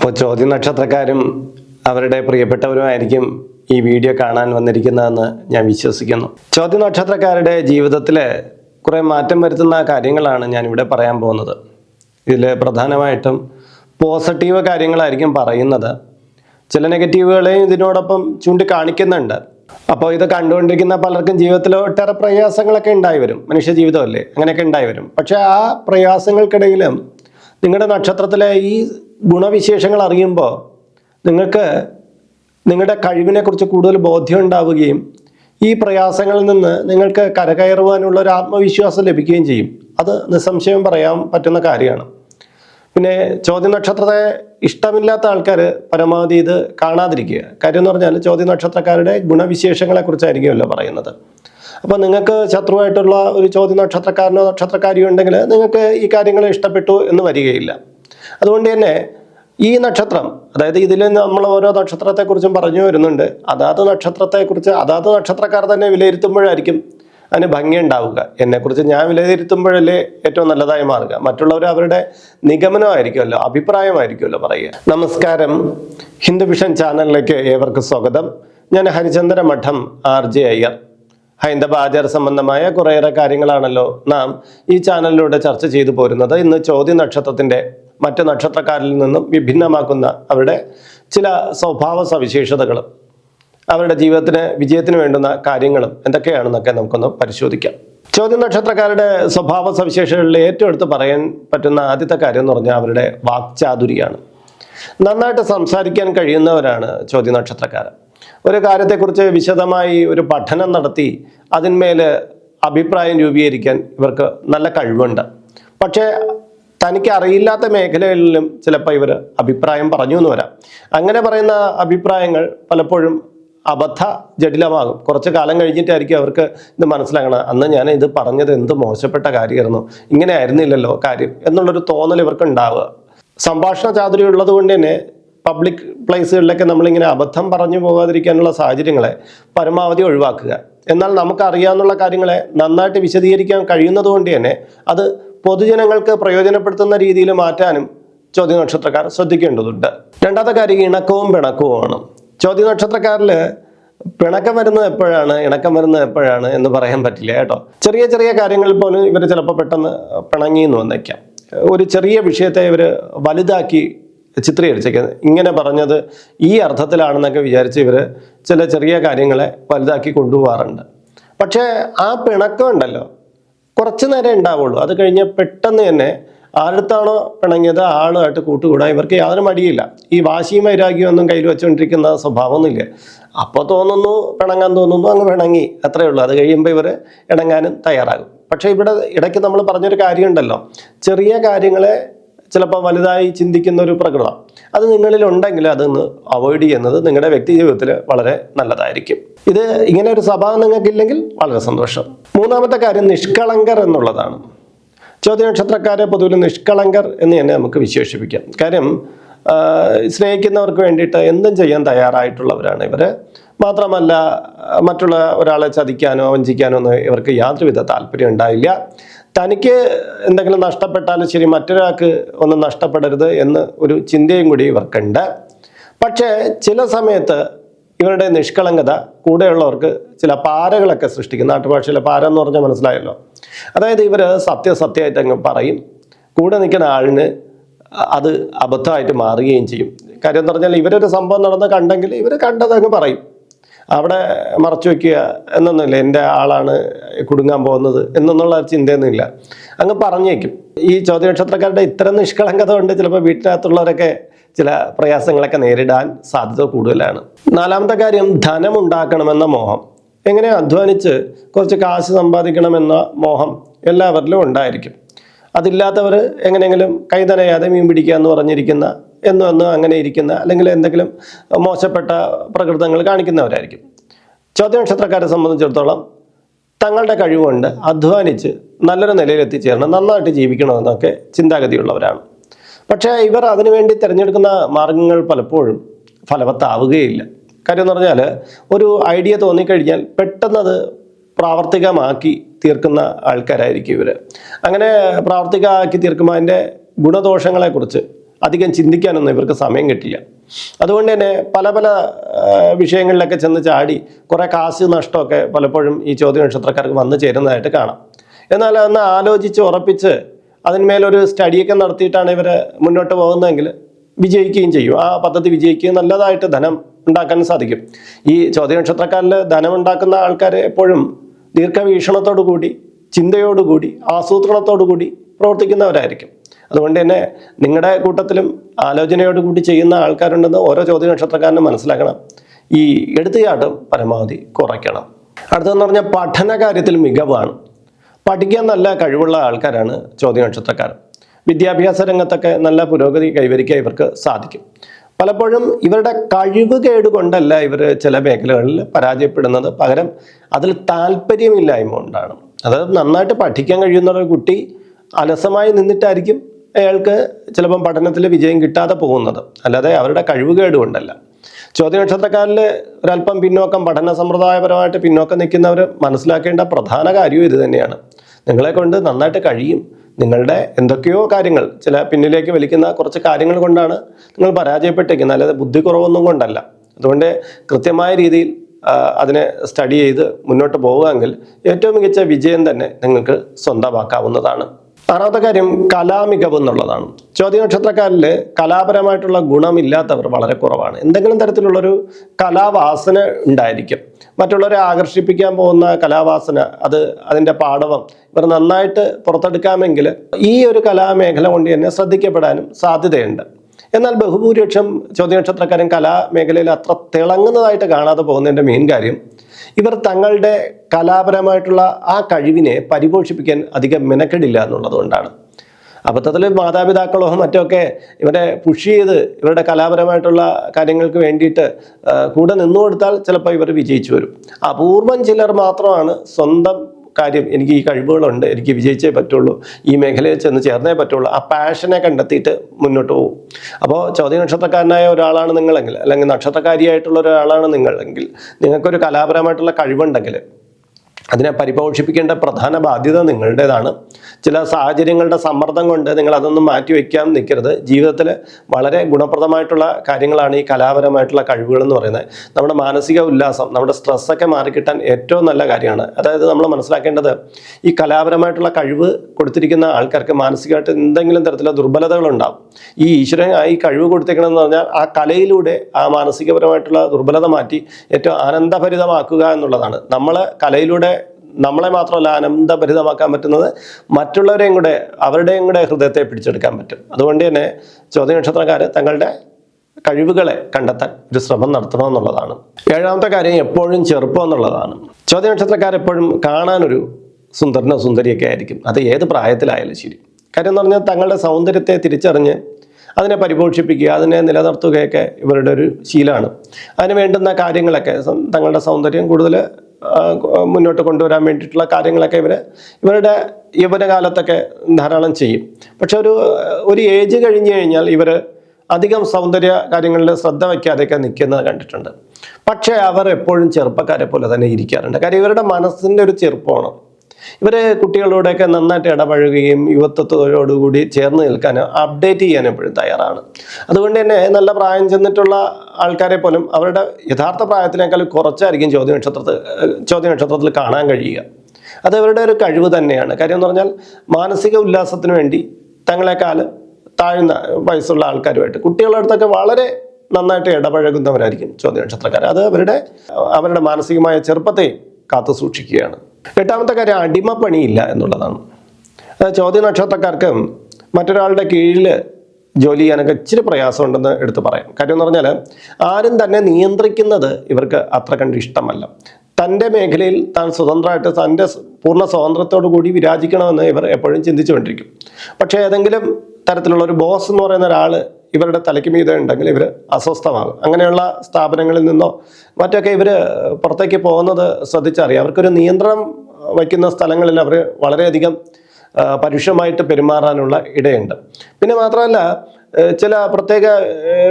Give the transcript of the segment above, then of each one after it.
അപ്പോൾ ചോദ്യ നക്ഷത്രക്കാരും അവരുടെ പ്രിയപ്പെട്ടവരുമായിരിക്കും ഈ വീഡിയോ കാണാൻ വന്നിരിക്കുന്നതെന്ന് ഞാൻ വിശ്വസിക്കുന്നു. ചോദ്യ നക്ഷത്രക്കാരുടെ ജീവിതത്തിൽ കുറേ മാറ്റം വരുത്തുന്ന കാര്യങ്ങളാണ് ഞാൻ ഇവിടെ പറയാൻ പോകുന്നത്. ഇതിൽ പ്രധാനമായിട്ടും പോസിറ്റീവ് കാര്യങ്ങളായിരിക്കും പറയുന്നത്. ചില നെഗറ്റീവുകളെയും ഇതിനോടൊപ്പം ചൂണ്ടിക്കാണിക്കുന്നുണ്ട്. അപ്പോൾ ഇത് കണ്ടുകൊണ്ടിരിക്കുന്ന പലർക്കും ജീവിതത്തിൽ ഒട്ടേറെ പ്രയാസങ്ങളൊക്കെ ഉണ്ടായി വരും. മനുഷ്യ ജീവിതമല്ലേ? അങ്ങനെയൊക്കെ ഉണ്ടായി വരും. പക്ഷേ ആ പ്രയാസങ്ങൾക്കിടയിലും നിങ്ങളുടെ നക്ഷത്രത്തിലെ ഈ ഗുണവിശേഷങ്ങൾ അറിയുമ്പോൾ നിങ്ങൾക്ക് നിങ്ങളുടെ കഴിവിനെക്കുറിച്ച് കൂടുതൽ ബോധ്യം ഉണ്ടാവുകയും ഈ പ്രയാസങ്ങളിൽ നിന്ന് നിങ്ങൾക്ക് കരകയറുവാനുള്ള ഒരു ആത്മവിശ്വാസം ലഭിക്കുകയും ചെയ്യും. അത് നിസ്സംശയം പറയാൻ പറ്റുന്ന കാര്യമാണ്. പിന്നെ ചോദ്യ നക്ഷത്രത്തെ ഇഷ്ടമില്ലാത്ത ആൾക്കാർ പരമാവധി ഇത് കാണാതിരിക്കുക. കാര്യം എന്ന് പറഞ്ഞാൽ ചോദ്യ നക്ഷത്രക്കാരുടെ ഗുണവിശേഷങ്ങളെക്കുറിച്ചായിരിക്കുമല്ലോ പറയുന്നത്. അപ്പോൾ നിങ്ങൾക്ക് ശത്രുവായിട്ടുള്ള ഒരു ചോദ്യ നക്ഷത്രക്കാരനോ നക്ഷത്രക്കാരിയോ ഉണ്ടെങ്കിൽ നിങ്ങൾക്ക് ഈ കാര്യങ്ങൾ ഇഷ്ടപ്പെട്ടു എന്ന് വരികയില്ല. അതുകൊണ്ട് തന്നെ ഈ നക്ഷത്രം അതായത് ഇതിൽ നമ്മൾ ഓരോ നക്ഷത്രത്തെക്കുറിച്ചും പറഞ്ഞു വരുന്നുണ്ട്. അതാത് നക്ഷത്രത്തെക്കുറിച്ച് അതാത് നക്ഷത്രക്കാർ തന്നെ വിലയിരുത്തുമ്പോഴായിരിക്കും അതിന് ഭംഗിയുണ്ടാവുക. എന്നെക്കുറിച്ച് ഞാൻ വിലയിരുത്തുമ്പോഴല്ലേ ഏറ്റവും നല്ലതായി മാറുക. മറ്റുള്ളവർ അവരുടെ നിഗമനമായിരിക്കുമല്ലോ അഭിപ്രായമായിരിക്കുമല്ലോ പറയുക. നമസ്കാരം. ഹിന്ദു വിഷൻ ചാനലിലേക്ക് ഏവർക്കും സ്വാഗതം. ഞാൻ ഹരിചന്ദ്ര മഠം ആർ ജെ അയ്യർ. ഹൈന്ദവ ആചാര സംബന്ധമായ കുറേയേറെ കാര്യങ്ങളാണല്ലോ നാം ഈ ചാനലിലൂടെ ചർച്ച ചെയ്തു പോരുന്നത്. ഇന്ന് ചോദ്യ നക്ഷത്രത്തിന്റെ മറ്റ് നക്ഷത്രക്കാരിൽ നിന്നും വിഭിന്നമാക്കുന്ന അവരുടെ ചില സ്വഭാവ സവിശേഷതകളും അവരുടെ ജീവിതത്തിന് വിജയത്തിന് വേണ്ടുന്ന കാര്യങ്ങളും എന്തൊക്കെയാണെന്നൊക്കെ നമുക്കൊന്ന് പരിശോധിക്കാം. ചോദ്യ നക്ഷത്രക്കാരുടെ സ്വഭാവ സവിശേഷതകളിൽ ഏറ്റവും എടുത്ത് പറയാൻ പറ്റുന്ന ആദ്യത്തെ കാര്യം എന്ന് പറഞ്ഞാൽ അവരുടെ വാക്ചാതുരിയാണ്. നന്നായിട്ട് സംസാരിക്കാൻ കഴിയുന്നവരാണ് ചോദ്യ നക്ഷത്രക്കാർ ഒരു കാര്യത്തെക്കുറിച്ച് വിശദമായി ഒരു പഠനം നടത്തി അതിന്മേൽ അഭിപ്രായം രൂപീകരിക്കാൻ ഇവർക്ക് നല്ല കഴിവുണ്ട്. പക്ഷേ തനിക്ക് അറിയില്ലാത്ത മേഖലകളിലും ചിലപ്പോൾ ഇവർ അഭിപ്രായം പറഞ്ഞു എന്ന് വരാം. അങ്ങനെ പറയുന്ന അഭിപ്രായങ്ങൾ പലപ്പോഴും അബദ്ധ ജടിലമാകും. കുറച്ച് കാലം കഴിഞ്ഞിട്ടായിരിക്കും അവർക്ക് ഇത് മനസ്സിലാകണം അന്ന് ഞാൻ ഇത് പറഞ്ഞത് എന്ത് മോശപ്പെട്ട കാര്യമായിരുന്നു ഇങ്ങനെ ആയിരുന്നില്ലല്ലോ കാര്യം എന്നുള്ളൊരു തോന്നൽ ഇവർക്ക് ഉണ്ടാവുക സംഭാഷണ ചാതുരി ഉള്ളത് കൊണ്ട് തന്നെ പബ്ലിക് പ്ലേസുകളിലൊക്കെ നമ്മളിങ്ങനെ അബദ്ധം പറഞ്ഞു പോകാതിരിക്കാനുള്ള സാഹചര്യങ്ങളെ പരമാവധി ഒഴിവാക്കുക. എന്നാൽ നമുക്കറിയാവുന്ന കാര്യങ്ങളെ നന്നായിട്ട് വിശദീകരിക്കാൻ കഴിയുന്നതുകൊണ്ട് തന്നെ അത് പൊതുജനങ്ങൾക്ക് പ്രയോജനപ്പെടുത്തുന്ന രീതിയിൽ മാറ്റാനും ചോദ്യ നക്ഷത്രക്കാർ ശ്രദ്ധിക്കേണ്ടതുണ്ട്. രണ്ടാമത്തെ കാര്യം ഇണക്കവും പിണക്കവുമാണ്. ചോദ്യ നക്ഷത്രക്കാരിൽ പിണക്കം വരുന്നത് എപ്പോഴാണ് ഇണക്കം വരുന്നത് എപ്പോഴാണ് എന്ന് പറയാൻ പറ്റില്ല കേട്ടോ. ചെറിയ ചെറിയ കാര്യങ്ങളിൽ പോലും ഇവർ ചിലപ്പോൾ പെട്ടെന്ന് പിണങ്ങി എന്ന് വന്നേക്കാം. ഒരു ചെറിയ വിഷയത്തെ ഇവർ വലുതാക്കി ചിത്രീകരിച്ചേക്കുന്നത് ഇങ്ങനെ പറഞ്ഞത് ഈ അർത്ഥത്തിലാണെന്നൊക്കെ വിചാരിച്ച് ഇവർ ചില ചെറിയ കാര്യങ്ങളെ വലുതാക്കി കൊണ്ടുപോകാറുണ്ട്. പക്ഷേ ആ പിണക്കം ഉണ്ടല്ലോ. കുറച്ച് നേരം ഉണ്ടാവുള്ളൂ. അത് കഴിഞ്ഞ് പെട്ടെന്ന് തന്നെ ആരടുത്താണോ പിണങ്ങിയത് ആളുമായിട്ട് കൂട്ടുകൂടാൻ ഇവർക്ക് യാതൊരു മടിയില്ല. ഈ വാശിയും വൈരാഗ്യം ഒന്നും കയ്യിൽ വെച്ചുകൊണ്ടിരിക്കുന്ന സ്വഭാവമൊന്നുമില്ല. അപ്പോൾ തോന്നുന്നു പിണങ്ങാൻ തോന്നുന്നു അങ്ങ് പിണങ്ങി. അത്രയേ ഉള്ളൂ. അത് കഴിയുമ്പോൾ ഇവർ ഇണങ്ങാനും തയ്യാറാകും. പക്ഷേ ഇവിടെ ഇടയ്ക്ക് നമ്മൾ പറഞ്ഞൊരു കാര്യമുണ്ടല്ലോ. ചെറിയ കാര്യങ്ങളെ ചിലപ്പോൾ വലുതായി ചിന്തിക്കുന്ന ഒരു പ്രകൃതം. അത് നിങ്ങളിൽ ഉണ്ടെങ്കിൽ അതൊന്ന് അവോയ്ഡ് ചെയ്യുന്നത് നിങ്ങളുടെ വ്യക്തി ജീവിതത്തിൽ വളരെ നല്ലതായിരിക്കും. ഇത് ഇങ്ങനെ ഒരു സ്വഭാവം നിങ്ങൾക്കില്ലെങ്കിൽ വളരെ സന്തോഷം. മൂന്നാമത്തെ കാര്യം നിഷ്കളങ്കർ എന്നുള്ളതാണ്. ചോദ്യ നക്ഷത്രക്കാരെ പൊതുവിൽ നിഷ്കളങ്കർ എന്ന് തന്നെ നമുക്ക് വിശേഷിപ്പിക്കാം. കാര്യം സ്നേഹിക്കുന്നവർക്ക് വേണ്ടിയിട്ട് എന്തും ചെയ്യാൻ തയ്യാറായിട്ടുള്ളവരാണ് ഇവർ മാത്രമല്ല മറ്റുള്ള ഒരാളെ ചതിക്കാനോ വഞ്ചിക്കാനോ ഒന്നും ഇവർക്ക് യാതൊരുവിധ താല്പര്യം ഉണ്ടായില്ല. തനിക്ക് എന്തെങ്കിലും നഷ്ടപ്പെട്ടാലും ശരി മറ്റൊരാൾക്ക് ഒന്നും നഷ്ടപ്പെടരുത് എന്ന് ഒരു ചിന്തയും കൂടി ഇവർക്കുണ്ട്. പക്ഷേ ചില സമയത്ത് ഇവരുടെ നിഷ്കളങ്കത കൂടെയുള്ളവർക്ക് ചില പാരകളൊക്കെ സൃഷ്ടിക്കും. നാട്ടുഭാഷയിലെ പാര എന്ന് പറഞ്ഞാൽ മനസ്സിലായല്ലോ. അതായത് ഇവർ സത്യസത്യമായിട്ട് അങ്ങ് പറയും. കൂടെ നിൽക്കുന്ന ആളിന് അത് അബദ്ധമായിട്ട് മാറുകയും ചെയ്യും. കാര്യം എന്ന് പറഞ്ഞാൽ ഇവരൊരു സംഭവം നടന്ന് കണ്ടെങ്കിൽ ഇവർ കണ്ടതങ്ങ് പറയും. അവിടെ മറച്ചു വെക്കുക എന്നൊന്നുമില്ല. എന്റെ ആളാണ് കുടുങ്ങാൻ പോകുന്നത് എന്നൊന്നുള്ള ചിന്തയൊന്നുമില്ല. അങ്ങ് പറഞ്ഞേക്കും. ഈ ചോദ്യ നക്ഷത്രക്കാരുടെ ഇത്തരം നിഷ്കളങ്കത കൊണ്ട് ചിലപ്പോൾ വീട്ടിനകത്തുള്ളവരൊക്കെ ചില പ്രയാസങ്ങളൊക്കെ നേരിടാൻ സാധ്യത കൂടുതലാണ്. നാലാമത്തെ കാര്യം ധനം ഉണ്ടാക്കണമെന്ന മോഹം. എങ്ങനെ അധ്വാനിച്ച് കുറച്ച് കാശ് സമ്പാദിക്കണമെന്ന മോഹം എല്ലാവരിലും ഉണ്ടായിരിക്കും. അതില്ലാത്തവർ എങ്ങനെയെങ്കിലും കൈതനയാതെ മീൻ പിടിക്കുക എന്ന് പറഞ്ഞിരിക്കുന്ന എന്നും എന്നും അങ്ങനെ ഇരിക്കുന്ന അല്ലെങ്കിൽ എന്തെങ്കിലും മോശപ്പെട്ട പ്രകൃതങ്ങൾ കാണിക്കുന്നവരായിരിക്കും. ചോദ്യ നക്ഷത്രക്കാരെ സംബന്ധിച്ചിടത്തോളം തങ്ങളുടെ കഴിവുകൊണ്ട് അധ്വാനിച്ച് നല്ലൊരു നിലയിൽ എത്തിച്ചേരണം നന്നായിട്ട് ജീവിക്കണമെന്നൊക്കെ ചിന്താഗതിയുള്ളവരാണ്. പക്ഷേ ഇവർ അതിനുവേണ്ടി തിരഞ്ഞെടുക്കുന്ന മാർഗങ്ങൾ പലപ്പോഴും ഫലവത്താവുകയില്ല. കാര്യം എന്ന് പറഞ്ഞാൽ ഒരു ഐഡിയ തോന്നിക്കഴിഞ്ഞാൽ പെട്ടെന്നത് പ്രാവർത്തികമാക്കി തീർക്കുന്ന ആൾക്കാരായിരിക്കും ഇവർ അങ്ങനെ പ്രാവർത്തികമാക്കി തീർക്കുമ്പോൾ അതിന്റെ ഗുണദോഷങ്ങളെക്കുറിച്ച് അധികം ചിന്തിക്കാനൊന്നും ഇവർക്ക് സമയം കിട്ടില്ല. അതുകൊണ്ട് തന്നെ പല പല വിഷയങ്ങളിലൊക്കെ ചെന്ന് ചാടി കുറേ കാശ് നഷ്ടമൊക്കെ പലപ്പോഴും ഈ ചോദ്യ നക്ഷത്രക്കാർക്ക് വന്നു ചേരുന്നതായിട്ട് കാണാം. എന്നാൽ അന്ന് ആലോചിച്ച് ഉറപ്പിച്ച് അതിന്മേലൊരു സ്റ്റഡിയൊക്കെ നടത്തിയിട്ടാണ് ഇവർ മുന്നോട്ട് പോകുന്നതെങ്കിൽ വിജയിക്കുകയും ചെയ്യും. ആ പദ്ധതി വിജയിക്കുകയും നല്ലതായിട്ട് ധനം ഉണ്ടാക്കാൻ സാധിക്കും. ഈ ചോദ്യ നക്ഷത്രക്കാരിൽ ധനം ഉണ്ടാക്കുന്ന ആൾക്കാർ എപ്പോഴും ദീർഘവീക്ഷണത്തോടു കൂടി ചിന്തയോടുകൂടി ആസൂത്രണത്തോടു കൂടി പ്രവർത്തിക്കുന്നവരായിരിക്കും. അതുകൊണ്ട് തന്നെ നിങ്ങളുടെ കൂട്ടത്തിലും ആലോചനയോട് കൂടി ചെയ്യുന്ന ആൾക്കാരുണ്ടെന്ന് ഓരോ ചോദ്യ നക്ഷത്രക്കാരനും മനസ്സിലാക്കണം. ഈ എടുത്തുചാട്ടം പരമാവധി കുറയ്ക്കണം. അടുത്തതെന്ന് പറഞ്ഞാൽ പഠന കാര്യത്തിൽ മികവാണ്. പഠിക്കാൻ നല്ല കഴിവുള്ള ആൾക്കാരാണ് ചോദ്യ നക്ഷത്രക്കാർ. വിദ്യാഭ്യാസ രംഗത്തൊക്കെ നല്ല പുരോഗതി കൈവരിക്കാൻ ഇവർക്ക് സാധിക്കും. പലപ്പോഴും ഇവരുടെ കഴിവ് കേടുകൊണ്ടല്ല ഇവർ ചില മേഖലകളിൽ പരാജയപ്പെടുന്നത്. പകരം അതിൽ താല്പര്യമില്ലായ്മ കൊണ്ടാണ് അതായത് നന്നായിട്ട് പഠിക്കാൻ കഴിയുന്ന ഒരു കുട്ടി അലസമായി നിന്നിട്ടായിരിക്കും അയാൾക്ക് ചിലപ്പം പഠനത്തിൽ വിജയം കിട്ടാതെ പോകുന്നത്. അല്ലാതെ അവരുടെ കഴിവ് കേട് കൊണ്ടല്ല ചോദ്യ നക്ഷത്രക്കാരിൽ ഒരല്പം പിന്നോക്കം പഠന സമ്പ്രദായപരമായിട്ട് പിന്നോക്കം നിൽക്കുന്നവർ മനസ്സിലാക്കേണ്ട പ്രധാന കാര്യവും ഇത് തന്നെയാണ്. നിങ്ങളെ കൊണ്ട് നന്നായിട്ട് കഴിയും. നിങ്ങളുടെ എന്തൊക്കെയോ കാര്യങ്ങൾ ചില പിന്നിലേക്ക് വലിക്കുന്ന കുറച്ച് കാര്യങ്ങൾ കൊണ്ടാണ് നിങ്ങൾ പരാജയപ്പെട്ടിരിക്കുന്നത് അല്ലാതെ ബുദ്ധി കുറവൊന്നും കൊണ്ടല്ല. അതുകൊണ്ട് കൃത്യമായ രീതിയിൽ അതിനെ സ്റ്റഡി ചെയ്ത് മുന്നോട്ട് പോവുകയെങ്കിൽ ഏറ്റവും മികച്ച വിജയം തന്നെ നിങ്ങൾക്ക് സ്വന്തമാക്കാവുന്നതാണ്. ആറാമത്തെ കാര്യം കലാമികവ് എന്നുള്ളതാണ്. ചോദ്യ നക്ഷത്രക്കാരിൽ കലാപരമായിട്ടുള്ള ഗുണമില്ലാത്തവർ വളരെ കുറവാണ്. എന്തെങ്കിലും തരത്തിലുള്ളൊരു കലാവാസന ഉണ്ടായിരിക്കും. മറ്റുള്ളവരെ ആകർഷിപ്പിക്കാൻ പോകുന്ന കലാവാസന അത് അതിന്റെ പാടവം ഇവർ നന്നായിട്ട് പുറത്തെടുക്കാമെങ്കിൽ ഈ ഒരു കലാമേഖല കൊണ്ട് തന്നെ ശ്രദ്ധിക്കപ്പെടാനും സാധ്യതയുണ്ട്. എന്നാൽ ബഹുഭൂരിപക്ഷം ചോദ്യ നക്ഷത്രക്കാരൻ കലാമേഖലയിൽ അത്ര തിളങ്ങുന്നതായിട്ട് കാണാതെ പോകുന്നതിന്റെ മെയിൻ കാര്യം ഇവർ തങ്ങളുടെ കലാപരമായിട്ടുള്ള ആ കഴിവിനെ പരിപോഷിപ്പിക്കാൻ അധികം മെനക്കെടില്ല എന്നുള്ളതുകൊണ്ടാണ് അബദ്ധത്തിൽ മാതാപിതാക്കളോ മറ്റൊക്കെ ഇവരെ പുഷ് ചെയ്ത് ഇവരുടെ കലാപരമായിട്ടുള്ള കാര്യങ്ങൾക്ക് വേണ്ടിയിട്ട് കൂടെ നിന്നു കൊടുത്താൽ ചിലപ്പോൾ ഇവർ വിജയിച്ചു വരും. അപൂർവം ചിലർ മാത്രമാണ് സ്വന്തം കാര്യം എനിക്ക് ഈ കഴിവുകളുണ്ട് എനിക്ക് വിജയിച്ചേ പറ്റുള്ളൂ ഈ മേഖലയിൽ ചെന്ന് ചേർന്നേ പറ്റുള്ളൂ ആ പാഷനെ കണ്ടെത്തിയിട്ട് മുന്നോട്ട് പോകും അപ്പോൾ ചോദ്യ നക്ഷത്രക്കാരനായ ഒരാളാണ് നിങ്ങളെങ്കിൽ അല്ലെങ്കിൽ നക്ഷത്രക്കാരിയായിട്ടുള്ള ഒരാളാണ് നിങ്ങളെങ്കിൽ നിങ്ങൾക്കൊരു കലാപരമായിട്ടുള്ള കഴിവുണ്ടെങ്കിൽ അതിനെ പരിപോഷിപ്പിക്കേണ്ട പ്രധാന ബാധ്യത നിങ്ങളുടേതാണ്. ചില സാഹചര്യങ്ങളുടെ സമ്മർദ്ദം കൊണ്ട് നിങ്ങൾ അതൊന്നും മാറ്റി വയ്ക്കാൻ നിൽക്കരുത്. ജീവിതത്തിൽ വളരെ ഗുണപ്രദമായിട്ടുള്ള കാര്യങ്ങളാണ് ഈ കലാപരമായിട്ടുള്ള കഴിവുകൾ എന്ന് പറയുന്നത്. നമ്മുടെ മാനസിക ഉല്ലാസം നമ്മുടെ സ്ട്രെസ്സൊക്കെ മാറിക്കിട്ടാൻ ഏറ്റവും നല്ല കാര്യമാണ്. അതായത് നമ്മൾ മനസ്സിലാക്കേണ്ടത് ഈ കലാപരമായിട്ടുള്ള കഴിവ് കൊടുത്തിരിക്കുന്ന ആൾക്കാർക്ക് മാനസികമായിട്ട് എന്തെങ്കിലും തരത്തിലുള്ള ദുർബലതകളുണ്ടാവും ഈ ഈശ്വരൻ ഈ കഴിവ് കൊടുത്തേക്കണമെന്ന് പറഞ്ഞാൽ ആ കലയിലൂടെ ആ മാനസികപരമായിട്ടുള്ള ദുർബലത മാറ്റി ഏറ്റവും ആനന്ദഭരിതമാക്കുക എന്നുള്ളതാണ്. നമ്മൾ കലയിലൂടെ നമ്മളെ മാത്രമല്ല ആനന്ദഭരിതമാക്കാൻ പറ്റുന്നത് മറ്റുള്ളവരെയും കൂടെ അവരുടെയും കൂടെ ഹൃദയത്തെ പിടിച്ചെടുക്കാൻ പറ്റും. അതുകൊണ്ട് തന്നെ ചോദ്യ നക്ഷത്രക്കാർ തങ്ങളുടെ കഴിവുകളെ കണ്ടെത്താൻ ഒരു ശ്രമം നടത്തണമെന്നുള്ളതാണ് ഏഴാമത്തെ കാര്യം എപ്പോഴും ചെറുപ്പം എന്നുള്ളതാണ്. ചോദ്യ നക്ഷത്രക്കാർ എപ്പോഴും കാണാനൊരു സുന്ദരനോ സുന്ദരിയൊക്കെ ആയിരിക്കും. അത് ഏത് പ്രായത്തിലായാലും ശരി. കാര്യം എന്ന് പറഞ്ഞാൽ തങ്ങളുടെ സൗന്ദര്യത്തെ തിരിച്ചറിഞ്ഞ് അതിനെ പരിപോഷിപ്പിക്കുക അതിനെ നിലനിർത്തുകയൊക്കെ ഇവരുടെ ഒരു ശീലമാണ്. അതിന് വേണ്ടുന്ന കാര്യങ്ങളൊക്കെ തങ്ങളുടെ സൗന്ദര്യം കൂടുതൽ മുന്നോട്ട് കൊണ്ടുവരാൻ വേണ്ടിയിട്ടുള്ള കാര്യങ്ങളൊക്കെ ഇവർ ഇവരുടെ യൗവനകാലത്തൊക്കെ ധാരാളം ചെയ്യും. പക്ഷെ ഒരു ഒരു ഏജ് കഴിഞ്ഞു കഴിഞ്ഞാൽ ഇവർ അധികം സൗന്ദര്യ കാര്യങ്ങളിൽ ശ്രദ്ധ വയ്ക്കാതെയൊക്കെ നിൽക്കുന്നത് കണ്ടിട്ടുണ്ട്. പക്ഷേ അവർ എപ്പോഴും ചെറുപ്പക്കാരെ പോലെ തന്നെ ഇരിക്കാറുണ്ട്. കാര്യം ഇവരുടെ മനസ്സിന്റെ ഒരു ചെറുപ്പമാണ് ഇവർ കുട്ടികളോടൊക്കെ നന്നായിട്ട് ഇടപഴകുകയും യുവത്വത്തോടുകൂടി ചേർന്ന് നിൽക്കാനും അപ്ഡേറ്റ് ചെയ്യാൻ എപ്പോഴും തയ്യാറാണ്. അതുകൊണ്ട് തന്നെ നല്ല പ്രായം ചെന്നിട്ടുള്ള ആൾക്കാരെ പോലും അവരുടെ യഥാർത്ഥ പ്രായത്തിനേക്കാൾ കുറച്ചായിരിക്കും ചോദ്യ നക്ഷത്രത്തിൽ ചോദ്യ നക്ഷത്രത്തിൽ കാണാൻ കഴിയുക. അത് അവരുടെ ഒരു കഴിവ് തന്നെയാണ്. കാര്യം എന്ന് പറഞ്ഞാൽ മാനസിക ഉല്ലാസത്തിന് വേണ്ടി തങ്ങളെക്കാൾ താഴ്ന്ന വയസ്സുള്ള ആൾക്കാരുമായിട്ട് കുട്ടികളുടെ അടുത്തൊക്കെ വളരെ നന്നായിട്ട് ഇടപഴകുന്നവരായിരിക്കും ചോദ്യ നക്ഷത്രക്കാർ. അത് അവരുടെ അവരുടെ മാനസികമായ ചെറുപ്പത്തെ കാത്തു സൂക്ഷിക്കുകയാണ്. എട്ടാമത്തെ കാര്യം അടിമപ്പണിയില്ല എന്നുള്ളതാണ്. അതായത് ചോദ്യ നക്ഷത്രക്കാർക്ക് മറ്റൊരാളുടെ കീഴിൽ ജോലി ചെയ്യാനൊക്കെ ഇച്ചിരി പ്രയാസമുണ്ടെന്ന് എടുത്ത് പറയാം. കാര്യം എന്ന് പറഞ്ഞാൽ ആരും തന്നെ നിയന്ത്രിക്കുന്നത് ഇവർക്ക് അത്ര കണ്ട് ഇഷ്ടമല്ല. തന്റെ മേഖലയിൽ താൻ സ്വതന്ത്രമായിട്ട് തന്റെ പൂർണ സ്വാതന്ത്ര്യത്തോടു കൂടി വിരാജിക്കണമെന്ന് ഇവർ എപ്പോഴും ചിന്തിച്ചുകൊണ്ടിരിക്കും. പക്ഷേ ഏതെങ്കിലും തരത്തിലുള്ള ഒരു ബോസ് എന്ന് പറയുന്ന ഒരാൾ ഇവരുടെ തലയ്ക്ക് മീതെ ഉണ്ടെങ്കിൽ ഇവർ അസ്വസ്ഥമാകും. അങ്ങനെയുള്ള സ്ഥാപനങ്ങളിൽ നിന്നോ മറ്റൊക്കെ ഇവർ പുറത്തേക്ക് പോകുന്നത് ശ്രദ്ധിച്ചറിയാം. അവർക്കൊരു നിയന്ത്രണം വയ്ക്കുന്ന സ്ഥലങ്ങളിൽ അവർ വളരെയധികം പരുഷമായിട്ട് പെരുമാറാനുള്ള ഇടയുണ്ട്. പിന്നെ മാത്രമല്ല ചില പ്രത്യേക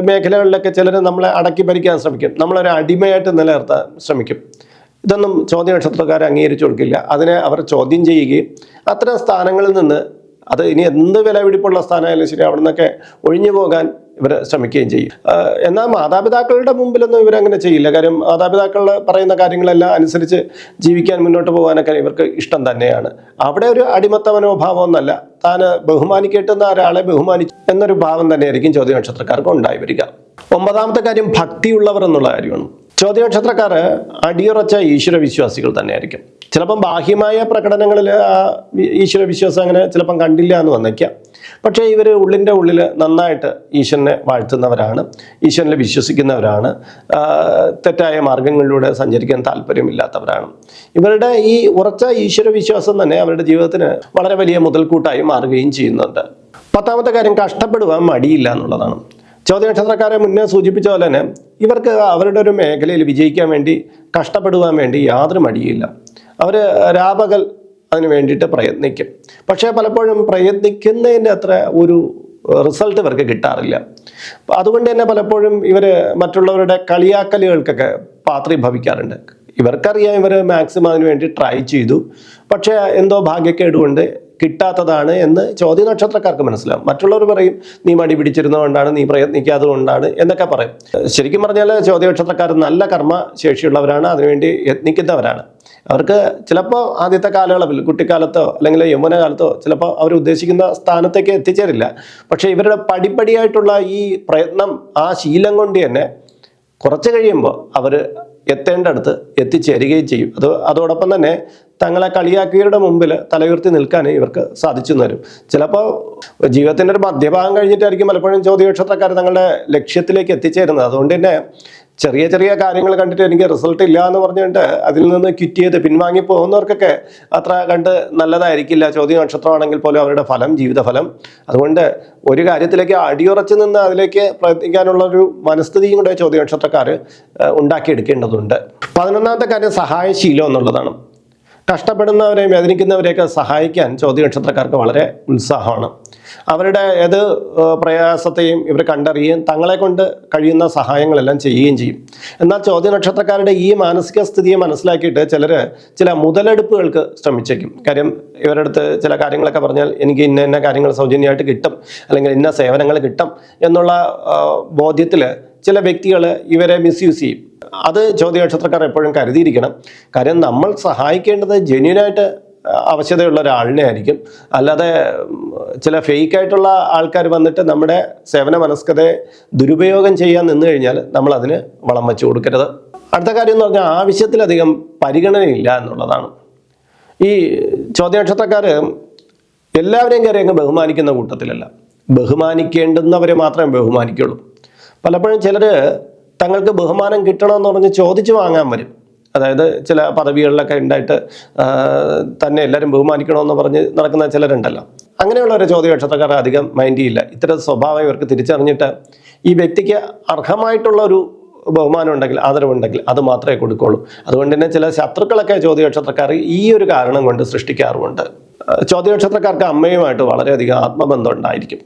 മേഖലകളിലൊക്കെ ചിലർ നമ്മളെ അടക്കി ഭരിക്കാൻ ശ്രമിക്കും. നമ്മളൊരു അടിമയായിട്ട് നിലനിർത്താൻ ശ്രമിക്കും. ഇതൊന്നും ചോദ്യ നക്ഷത്രക്കാരെ അംഗീകരിച്ചു കൊടുക്കില്ല. അതിനെ അവർ ചോദ്യം ചെയ്യുകയും അത്തരം സ്ഥാനങ്ങളിൽ നിന്ന് അത് ഇനി എന്ത് വിലപിടിപ്പുള്ള സ്ഥാനമായാലും ശരി അവിടെ നിന്നൊക്കെ ഒഴിഞ്ഞു പോകാൻ ഇവർ ശ്രമിക്കുകയും ചെയ്യും. എന്നാൽ മാതാപിതാക്കളുടെ മുമ്പിലൊന്നും ഇവരങ്ങനെ ചെയ്യില്ല. കാര്യം മാതാപിതാക്കൾ പറയുന്ന കാര്യങ്ങളെല്ലാം അനുസരിച്ച് ജീവിക്കാൻ മുന്നോട്ട് പോകാനൊക്കെ ഇവർക്ക് ഇഷ്ടം തന്നെയാണ്. അവിടെ ഒരു അടിമത്ത മനോഭാവം താൻ ബഹുമാനിക്കേറ്റുന്ന ഒരാളെ ബഹുമാനിച്ചു എന്നൊരു ഭാവം തന്നെയായിരിക്കും ചോദ്യ നക്ഷത്രക്കാർക്ക് ഉണ്ടായി വരിക. ഒമ്പതാമത്തെ കാര്യം ഭക്തിയുള്ളവർ എന്നുള്ള കാര്യമാണ്. ചോദ്യ നക്ഷത്രക്കാർ അടിയുറച്ച ഈശ്വര വിശ്വാസികൾ തന്നെയായിരിക്കും. ചിലപ്പം ബാഹ്യമായ പ്രകടനങ്ങളിൽ ഈശ്വര വിശ്വാസം അങ്ങനെ ചിലപ്പം കണ്ടില്ല എന്ന് വന്നേക്കാം. പക്ഷേ ഇവർ ഉള്ളിന്റെ ഉള്ളിൽ നന്നായിട്ട് ഈശ്വരനെ വാഴ്ത്തുന്നവരാണ് ഈശ്വരനെ വിശ്വസിക്കുന്നവരാണ് തെറ്റായ മാർഗങ്ങളിലൂടെ സഞ്ചരിക്കാൻ താല്പര്യമില്ലാത്തവരാണ്. ഇവരുടെ ഈ ഉറച്ച ഈശ്വര വിശ്വാസം തന്നെ അവരുടെ ജീവിതത്തിന് വളരെ വലിയ മുതൽക്കൂട്ടായി മാറുകയും ചെയ്യുന്നുണ്ട്. പത്താമത്തെ കാര്യം കഷ്ടപ്പെടുവാൻ മടിയില്ല എന്നുള്ളതാണ്. ചോദ്യ നക്ഷത്രക്കാരെ മുന്നേ സൂചിപ്പിച്ച പോലെ തന്നെ ഇവർക്ക് അവരുടെ ഒരു മേഖലയിൽ വിജയിക്കാൻ വേണ്ടി കഷ്ടപ്പെടുവാൻ വേണ്ടി യാതൊരു മടിയില്ല. അവർ രാപകൽ അതിന് വേണ്ടിയിട്ട് പ്രയത്നിക്കും. പക്ഷേ പലപ്പോഴും പ്രയത്നിക്കുന്നതിന്റെ അത്ര ഒരു റിസൾട്ട് ഇവർക്ക് കിട്ടാറില്ല. അതുകൊണ്ട് തന്നെ പലപ്പോഴും ഇവർ മറ്റുള്ളവരുടെ കളിയാക്കലുകൾക്കൊക്കെ പാത്രീഭവിക്കാറുണ്ട്. ഇവർക്കറിയാം ഇവർ മാക്സിമം അതിന് വേണ്ടി ട്രൈ ചെയ്തു. പക്ഷേ എന്തോ ഭാഗ്യക്കേട് കൊണ്ട് കിട്ടാത്തതാണ് എന്ന് ചോദ്യ നക്ഷത്രക്കാർക്ക് മനസ്സിലാവും. മറ്റുള്ളവർ പറയും നീ മടി പിടിച്ചിരുന്നതുകൊണ്ടാണ് നീ പ്രയത്നിക്കാത്തത് കൊണ്ടാണ് എന്നൊക്കെ പറയും. ശരിക്കും പറഞ്ഞാൽ ചോദ്യ നക്ഷത്രക്കാർ നല്ല കർമ്മ ശേഷിയുള്ളവരാണ് അതിനുവേണ്ടി യത്നിക്കുന്നവരാണ്. അവർക്ക് ചിലപ്പോൾ ആദ്യത്തെ കാലയളവിൽ കുട്ടിക്കാലത്തോ അല്ലെങ്കിൽ യമുന കാലത്തോ ചിലപ്പോൾ അവർ ഉദ്ദേശിക്കുന്ന സ്ഥാനത്തേക്ക് എത്തിച്ചേരില്ല. പക്ഷേ ഇവരുടെ പടിപ്പടിയായിട്ടുള്ള ഈ പ്രയത്നം ആ ശീലം കൊണ്ട് തന്നെ കുറച്ച് കഴിയുമ്പോൾ അവർ എത്തേണ്ടടുത്ത് എത്തിച്ചേരുകയും ചെയ്യും. അത് അതോടൊപ്പം തന്നെ തങ്ങളെ കളിയാക്കിയവരുടെ മുമ്പിൽ തലയുയർത്തി നിൽക്കാൻ ഇവർക്ക് സാധിച്ചു തരും. ചിലപ്പോൾ ജീവിതത്തിന്റെ ഒരു മധ്യഭാഗം കഴിഞ്ഞിട്ടായിരിക്കും പലപ്പോഴും ചോദ്യനക്ഷത്രക്കാർ തങ്ങളുടെ ലക്ഷ്യത്തിലേക്ക് എത്തിച്ചേരുന്നത്. അതുകൊണ്ട് തന്നെ ചെറിയ ചെറിയ കാര്യങ്ങൾ കണ്ടിട്ട് എനിക്ക് റിസൾട്ട് ഇല്ല എന്ന് പറഞ്ഞിട്ട് അതിൽ നിന്ന് ക്വിറ്റ് ചെയ്ത് പിൻവാങ്ങി പോകുന്നവർക്കൊക്കെ അത്ര കണ്ട് നല്ലതായിരിക്കില്ല. ചോദ്യ നക്ഷത്രമാണെങ്കിൽ പോലും അവരുടെ ഫലം ജീവിതഫലം. അതുകൊണ്ട് ഒരു കാര്യത്തിലേക്ക് അടിയുറച്ച് നിന്ന് അതിലേക്ക് പ്രയത്നിക്കാനുള്ള ഒരു മനസ്ഥിതിയും കൂടെ ചോദ്യ നക്ഷത്രക്കാർ ഉണ്ടാക്കിയെടുക്കേണ്ടതുണ്ട്. പതിനൊന്നാമത്തെ കാര്യം സഹായശീലം എന്നുള്ളതാണ്. കഷ്ടപ്പെടുന്നവരെയും വേദനിക്കുന്നവരെയൊക്കെ സഹായിക്കാൻ ചോദ്യ നക്ഷത്രക്കാർക്ക് വളരെ ഉത്സാഹമാണ്. അവരുടെ ഏത് പ്രയാസത്തെയും ഇവർ കണ്ടറിയുകയും തങ്ങളെ കൊണ്ട് കഴിയുന്ന സഹായങ്ങളെല്ലാം ചെയ്യുകയും ചെയ്യും. എന്നാൽ ചോദ്യ നക്ഷത്രക്കാരുടെ ഈ മാനസിക സ്ഥിതിയെ മനസ്സിലാക്കിയിട്ട് ചിലർ ചില മുതലെടുപ്പുകൾക്ക് ശ്രമിച്ചേക്കും. കാര്യം ഇവരുടെ അടുത്ത് ചില കാര്യങ്ങളൊക്കെ പറഞ്ഞാൽ എനിക്ക് ഇന്ന ഇന്ന കാര്യങ്ങൾ സൗജന്യമായിട്ട് കിട്ടും അല്ലെങ്കിൽ ഇന്ന സേവനങ്ങൾ കിട്ടും എന്നുള്ള ബോധ്യത്തിൽ ചില വ്യക്തികൾ ഇവരെ മിസ്യൂസ് ചെയ്യും. അത് ചോദ്യ നക്ഷത്രക്കാർ എപ്പോഴും കരുതിയിരിക്കണം. കാര്യം നമ്മൾ സഹായിക്കേണ്ടത് ജെന്യൂനായിട്ട് ആവശ്യതയുള്ള ഒരാളിനെ ആയിരിക്കും. അല്ലാതെ ചില ഫേക്ക് ആയിട്ടുള്ള ആൾക്കാർ വന്നിട്ട് നമ്മുടെ സേവന മനസ്കതയെ ദുരുപയോഗം ചെയ്യാൻ നിന്നു കഴിഞ്ഞാൽ നമ്മൾ അതിന് വളം വെച്ച് കൊടുക്കരുത്. അടുത്ത കാര്യം എന്ന് പറഞ്ഞാൽ ആവശ്യത്തിലധികം പരിഗണനയില്ല എന്നുള്ളതാണ്. ഈ ചോദ്യനക്ഷത്രക്കാർ എല്ലാവരെയും കയറി അങ്ങ് ബഹുമാനിക്കുന്ന കൂട്ടത്തിലല്ല. ബഹുമാനിക്കേണ്ടുന്നവരെ മാത്രമേ ബഹുമാനിക്കുള്ളൂ. പലപ്പോഴും ചിലർ തങ്ങൾക്ക് ബഹുമാനം കിട്ടണമെന്ന് പറഞ്ഞ് ചോദിച്ചു വാങ്ങാൻ വരും. അതായത് ചില പദവികളിലൊക്കെ ഉണ്ടായിട്ട് തന്നെ എല്ലാവരും ബഹുമാനിക്കണമെന്ന് പറഞ്ഞ് നടക്കുന്ന ചിലരുണ്ടല്ലോ. അങ്ങനെയുള്ളവരെ ചോദ്യം ചോദ്യനക്ഷത്രക്കാർ അധികം മൈൻഡ് ചെയ്യില്ല. ഇത്തരം സ്വഭാവം ഇവർക്ക് തിരിച്ചറിഞ്ഞിട്ട് ഈ വ്യക്തിക്ക് അർഹമായിട്ടുള്ള ഒരു ബഹുമാനം ഉണ്ടെങ്കിൽ ആദരവുണ്ടെങ്കിൽ അത് മാത്രമേ കൊടുക്കുള്ളൂ. അതുകൊണ്ട് തന്നെ ചില ശത്രുക്കളൊക്കെ ചോദ്യനക്ഷത്രക്കാർ ഈ ഒരു കാരണം കൊണ്ട് സൃഷ്ടിക്കാറുമുണ്ട്. ചോദ്യ ചോദ്യനക്ഷത്രക്കാർക്ക് അമ്മയുമായിട്ട് വളരെയധികം ആത്മബന്ധം ഉണ്ടായിരിക്കും.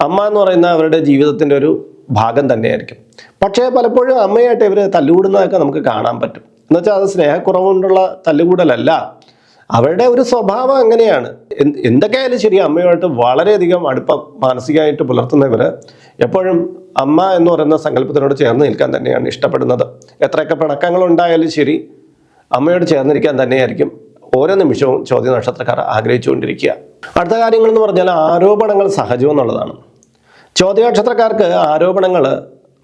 അമ്മ എന്ന് പറയുന്ന അവരുടെ ജീവിതത്തിന്റെ ഒരു ഭാഗം തന്നെയായിരിക്കും. പക്ഷേ പലപ്പോഴും അമ്മയായിട്ട് ഇവർ തല്ലുകൂടുന്നതൊക്കെ നമുക്ക് കാണാൻ പറ്റും. എന്നുവെച്ചാൽ അത് സ്നേഹക്കുറവ് കൊണ്ടുള്ള തല്ലുകൂടലല്ല. അവരുടെ ഒരു സ്വഭാവം അങ്ങനെയാണ്. എന്ത് എന്തൊക്കെയായാലും ശരി അമ്മയുമായിട്ട് വളരെയധികം അടുപ്പം മാനസികമായിട്ട് പുലർത്തുന്നവർ എപ്പോഴും അമ്മ എന്ന് പറയുന്ന സങ്കല്പത്തിനോട് ചേർന്ന് നിൽക്കാൻ തന്നെയാണ് ഇഷ്ടപ്പെടുന്നത്. എത്രയൊക്കെ പിണക്കങ്ങൾ ഉണ്ടായാലും ശരി അമ്മയോട് ചേർന്നിരിക്കാൻ തന്നെയായിരിക്കും ഓരോ നിമിഷവും ചോദ്യ നക്ഷത്രക്കാർ ആഗ്രഹിച്ചുകൊണ്ടിരിക്കുക. അടുത്ത കാര്യങ്ങൾ എന്ന് പറഞ്ഞാൽ ആരോപണങ്ങൾ സഹജം എന്നുള്ളതാണ് ചോദ്യ നക്ഷത്രക്കാർക്ക് ആരോപണങ്ങൾ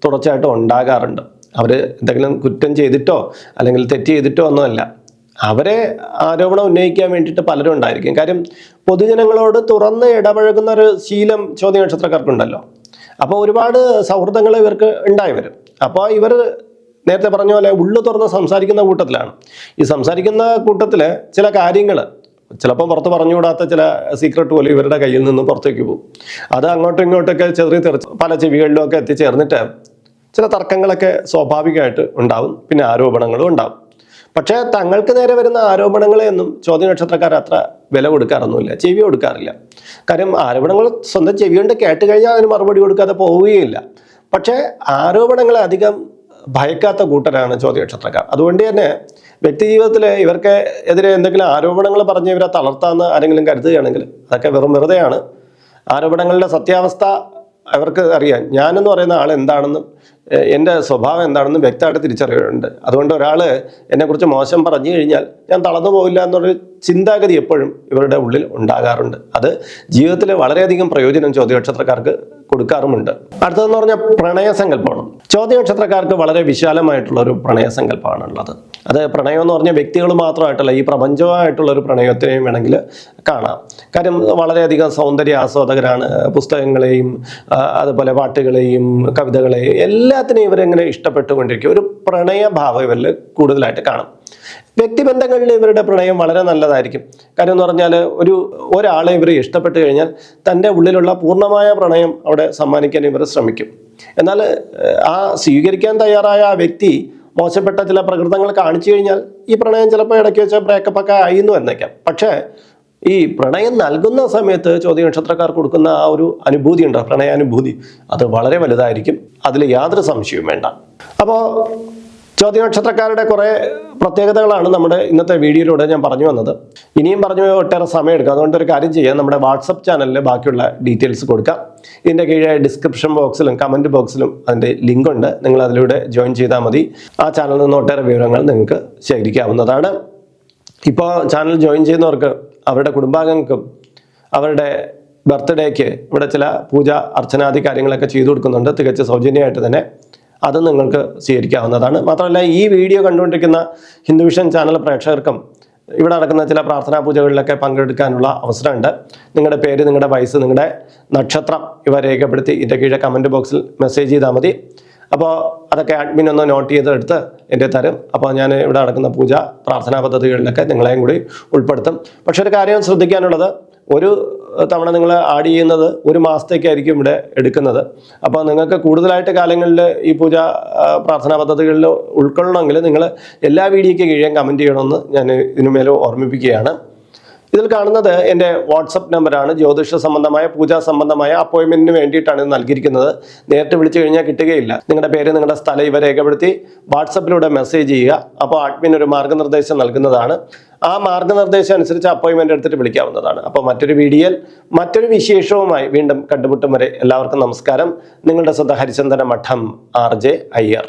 തുടർച്ചയായിട്ട് ഉണ്ടാകാറുണ്ട്. അവർ എന്തെങ്കിലും കുറ്റം ചെയ്തിട്ടോ അല്ലെങ്കിൽ തെറ്റ് ചെയ്തിട്ടോ ഒന്നുമല്ല അവരെ ആരോപണം ഉന്നയിക്കാൻ വേണ്ടിയിട്ട് പലരും ഉണ്ടായിരിക്കും. കാര്യം പൊതുജനങ്ങളോട് തുറന്ന് ഇടപഴകുന്ന ഒരു ശീലം ചോദ്യ നക്ഷത്രക്കാർക്കുണ്ടല്ലോ അപ്പോൾ ഒരുപാട് സൗഹൃദങ്ങൾ ഇവർക്ക് ഉണ്ടായി വരും. അപ്പോൾ ഇവർ നേരത്തെ പറഞ്ഞ പോലെ ഉള്ളു തുറന്ന് സംസാരിക്കുന്ന കൂട്ടത്തിലാണ്. ഈ സംസാരിക്കുന്ന കൂട്ടത്തിൽ ചില കാര്യങ്ങൾ ചിലപ്പോൾ പുറത്ത് പറഞ്ഞുകൂടാത്ത ചില സീക്രട്ട് പോലും ഇവരുടെ കയ്യിൽ നിന്ന് പുറത്തേക്ക് പോകും. അത് അങ്ങോട്ടും ഇങ്ങോട്ടൊക്കെ ചെറിയ തെറിച്ച് പല ചെവികളിലും ഒക്കെ എത്തിച്ചേർന്നിട്ട് ചില തർക്കങ്ങളൊക്കെ സ്വാഭാവികമായിട്ട് ഉണ്ടാവും. പിന്നെ ആരോപണങ്ങളും ഉണ്ടാവും. പക്ഷേ തങ്ങൾക്ക് നേരെ വരുന്ന ആരോപണങ്ങളെയൊന്നും ചോദ്യ നക്ഷത്രക്കാർ അത്ര വില കൊടുക്കാറൊന്നുമില്ല ചെവി കൊടുക്കാറില്ല. കാര്യം ആരോപണങ്ങൾ സ്വന്തം ചെവി കൊണ്ട് കേട്ട് കഴിഞ്ഞാൽ അതിന് മറുപടി കൊടുക്കാതെ പോവുകയില്ല. പക്ഷേ ആരോപണങ്ങളെ അധികം ഭയക്കാത്ത കൂട്ടരാണ് ചോദ്യ നക്ഷത്രക്കാർ അതുകൊണ്ട് തന്നെ വ്യക്തി ജീവിതത്തിൽ ഇവർക്ക് എതിരെ എന്തെങ്കിലും ആരോപണങ്ങൾ പറഞ്ഞ് ഇവരെ തളർത്താമെന്ന് ആരെങ്കിലും കരുതുകയാണെങ്കിൽ അതൊക്കെ വെറും വെറുതെയാണ്. ആരോപണങ്ങളുടെ സത്യാവസ്ഥ അവർക്ക് അറിയാം ഞാനെന്ന് പറയുന്ന ആൾ എന്താണെന്നും എന്റെ സ്വഭാവം എന്താണെന്നും വ്യക്തമായിട്ട് തിരിച്ചറിയുന്നുണ്ട്. അതുകൊണ്ട് ഒരാൾ എന്നെക്കുറിച്ച് മോശം പറഞ്ഞു കഴിഞ്ഞാൽ ഞാൻ തളർന്നു പോകില്ല എന്നൊരു ചിന്താഗതി എപ്പോഴും ഇവരുടെ ഉള്ളിൽ ഉണ്ടാകാറുണ്ട്. അത് ജീവിതത്തിൽ വളരെയധികം പ്രയോജനം ചോദ്യനക്ഷത്രക്കാർക്ക് കൊടുക്കാറുമുണ്ട്. അടുത്തതെന്ന് പറഞ്ഞാൽ പ്രണയസങ്കല്പമാണ്. ചോദ്യനക്ഷത്രക്കാർക്ക് വളരെ വിശാലമായിട്ടുള്ള ഒരു പ്രണയസങ്കല്പമാണ് ഉള്ളത് അത് പ്രണയം എന്ന് പറഞ്ഞാൽ വ്യക്തികൾ മാത്രമായിട്ടല്ല ഈ പ്രപഞ്ചമായിട്ടുള്ള ഒരു പ്രണയത്തിനെയും വേണമെങ്കിൽ കാണാം. കാര്യം വളരെയധികം സൗന്ദര്യ ആസ്വാദകരാണ്. പുസ്തകങ്ങളെയും അതുപോലെ പാട്ടുകളെയും കവിതകളെയും എല്ലാത്തിനെയും ഇവരെങ്ങനെ ഇഷ്ടപ്പെട്ടുകൊണ്ടിരിക്കും. ഒരു പ്രണയഭാവം ഇവരിൽ കൂടുതലായിട്ട് കാണും. വ്യക്തിബന്ധങ്ങളിൽ ഇവരുടെ പ്രണയം വളരെ നല്ലതായിരിക്കും. കാര്യം എന്ന് പറഞ്ഞാൽ ഒരു ഒരാളെ ഇവർ ഇഷ്ടപ്പെട്ടു കഴിഞ്ഞാൽ തന്റെ ഉള്ളിലുള്ള പൂർണമായ പ്രണയം അവിടെ സമ്മാനിക്കാൻ ഇവർ ശ്രമിക്കും. എന്നാൽ ആ സ്വീകരിക്കാൻ തയ്യാറായ ആ വ്യക്തി മോശപ്പെട്ട ചില പ്രകൃതങ്ങൾ കാണിച്ചു കഴിഞ്ഞാൽ ഈ പ്രണയം ചിലപ്പോൾ ഇടയ്ക്ക് വെച്ച് ബ്രേക്കപ്പൊക്കെ ആയിരുന്നു വന്നേക്കാം പക്ഷേ ഈ പ്രണയം നൽകുന്ന സമയത്ത് ചോദ്യ നക്ഷത്രക്കാർ കൊടുക്കുന്ന ആ ഒരു അനുഭൂതി ഉണ്ട്? പ്രണയാനുഭൂതി. അത് വളരെ വലുതായിരിക്കും. അതിൽ യാതൊരു സംശയവും വേണ്ട. അപ്പോൾ ചോദ്യ നക്ഷത്രക്കാരുടെ കുറേ പ്രത്യേകതകളാണ് നമ്മുടെ ഇന്നത്തെ വീഡിയോയിലൂടെ ഞാൻ പറഞ്ഞു വന്നത്. ഇനിയും പറഞ്ഞു ഒട്ടേറെ സമയം എടുക്കും. അതുകൊണ്ട് ഒരു കാര്യം ചെയ്യാം. നമ്മുടെ വാട്സപ്പ് ചാനലിൽ ബാക്കിയുള്ള ഡീറ്റെയിൽസ് കൊടുക്കാം. ഇതിന്റെ കീഴെ ഡിസ്ക്രിപ്ഷൻ ബോക്സിലും കമന്റ് ബോക്സിലും അതിന്റെ ലിങ്ക് ഉണ്ട് നിങ്ങൾ അതിലൂടെ ജോയിൻ ചെയ്താൽ മതി. ആ ചാനലിൽ നിന്ന് ഒട്ടേറെ വിവരങ്ങൾ നിങ്ങൾക്ക് ശേഖരിക്കാവുന്നതാണ്. ഇപ്പോൾ ചാനൽ ജോയിൻ ചെയ്യുന്നവർക്ക് അവരുടെ കുടുംബാംഗങ്ങൾക്കും അവരുടെ ബർത്ത്ഡേക്ക് ഇവിടെ ചില പൂജ അർച്ചനാദി കാര്യങ്ങളൊക്കെ ചെയ്തു കൊടുക്കുന്നുണ്ട്. തികച്ച സൗജന്യമായിട്ട് തന്നെ. അത് നിങ്ങൾക്ക് സ്വീകരിക്കാവുന്നതാണ്. മാത്രമല്ല ഈ വീഡിയോ കണ്ടുകൊണ്ടിരിക്കുന്ന ഹിന്ദുവിഷൻ ചാനൽ പ്രേക്ഷകർക്കും ഇവിടെ നടക്കുന്ന ചില പ്രാർത്ഥനാ പൂജകളിലൊക്കെ പങ്കെടുക്കാനുള്ള അവസരമുണ്ട്. നിങ്ങളുടെ പേര് നിങ്ങളുടെ വയസ്സ് നിങ്ങളുടെ നക്ഷത്രം ഇവ രേഖപ്പെടുത്തി ഇതിന്റെ കീഴെ കമന്റ് ബോക്സിൽ മെസ്സേജ് ചെയ്താൽ മതി. അപ്പോൾ അതൊക്കെ അഡ്മിൻ ഒന്ന് നോട്ട് ചെയ്തെടുത്ത് എന്റെ തരും. അപ്പോൾ ഞാൻ ഇവിടെ നടക്കുന്ന പൂജ പ്രാർത്ഥനാ പദ്ധതികളിലൊക്കെ നിങ്ങളെയും കൂടി ഉൾപ്പെടുത്തും. പക്ഷെ ഒരു കാര്യം ശ്രദ്ധിക്കാനുള്ളത്. ഒരു തവണ നിങ്ങൾ ആഡ് ചെയ്യുന്നത് ഒരു മാസത്തേക്കായിരിക്കും ഇവിടെ എടുക്കുന്നത്. അപ്പോൾ നിങ്ങൾക്ക് കൂടുതലായിട്ട് കാലങ്ങളിൽ ഈ പൂജ പ്രാർത്ഥനാ പദ്ധതികളിൽ ഉൾക്കൊള്ളണമെങ്കിൽ നിങ്ങൾ എല്ലാ വീഡിയോയ്ക്ക് കീഴേ കമന്റ് ചെയ്യണമെന്ന് ഞാൻ ഇതിനുമേലെ ഓർമ്മിപ്പിക്കുകയാണ്. ഇതിൽ കാണുന്നത് എന്റെ വാട്സപ്പ് നമ്പറാണ്. ജ്യോതിഷ സംബന്ധമായ പൂജാ സംബന്ധമായ അപ്പോയിൻമെന്റിന് വേണ്ടിയിട്ടാണ് ഇത് നൽകിയിരിക്കുന്നത്. നേരിട്ട് വിളിച്ചു കഴിഞ്ഞാൽ കിട്ടുകയില്ല. നിങ്ങളുടെ പേര് നിങ്ങളുടെ സ്ഥലം ഇവ രേഖപ്പെടുത്തി വാട്സപ്പിലൂടെ മെസ്സേജ് ചെയ്യുക. അപ്പോൾ അഡ്മിൻ ഒരു മാർഗനിർദ്ദേശം നൽകുന്നതാണ്. ആ മാർഗനിർദ്ദേശം അനുസരിച്ച് അപ്പോയിൻമെന്റ് എടുത്തിട്ട് വിളിക്കാവുന്നതാണ്. അപ്പോൾ മറ്റൊരു വീഡിയോയിൽ മറ്റൊരു വിശേഷവുമായി വീണ്ടും കണ്ടുമുട്ടും വരെ എല്ലാവർക്കും നമസ്കാരം. നിങ്ങളുടെ സ്വന്തം ഹരിചന്ദന മഠം ആർ ജെ അയ്യർ.